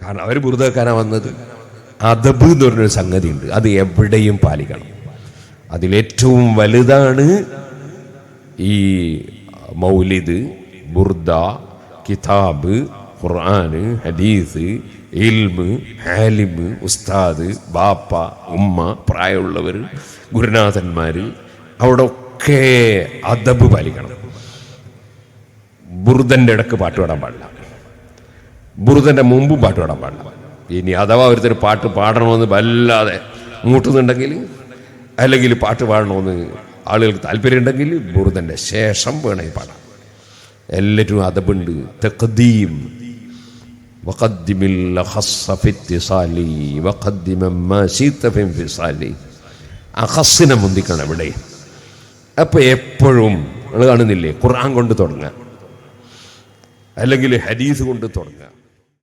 കാരണം അവർ ബുറുദ വെക്കാനാണ് വന്നത്. അദബ് എന്ന് പറഞ്ഞൊരു സംഗതി ഉണ്ട് അത് എവിടെയും പാലിക്കണം. അതിലേറ്റവും വലുതാണ് ഈ മൗലിദ് ബുർദ കിതാബ് ഖുർആൻ ഹദീസ് ഇൽമ് ഹാലിമ് ഉസ്താദ് ബാപ്പ ഉമ്മ പ്രായമുള്ളവർ ഗുരുനാഥന്മാർ അവിടെ ഒക്കെ അദബ് പാലിക്കണം. ബുർദന്റെ ഇടയ്ക്ക് പാട്ട് പാടാൻ പാടില്ല. ബുറുദൻ്റെ മുമ്പും പാട്ട് പാടാൻ പാടില്ല ഇനി അഥവാ ഒരുത്തർ പാട്ട് പാടണമെന്ന് വല്ലാതെ മൂട്ടുന്നുണ്ടെങ്കിൽ അല്ലെങ്കിൽ പാട്ട് പാടണമെന്ന് ആളുകൾക്ക് താല്പര്യമുണ്ടെങ്കിൽ ബുറുദൻ്റെ ശേഷം വേണമെങ്കിൽ പാടാം എല്ലാറ്റിനും അതബുണ്ട് തഖദീം وقدم الأخص في اتصالي وقدم ما شئت في انفصالي അഖസ്സിനെ മുന്തിക്കണം ഇവിടെ അപ്പൊ എപ്പോഴും നിങ്ങൾ കാണുന്നില്ലേ ഖുർആൻ കൊണ്ട് തുടങ്ങുക അല്ലെങ്കിൽ ഹദീസ് കൊണ്ട് തുടങ്ങുക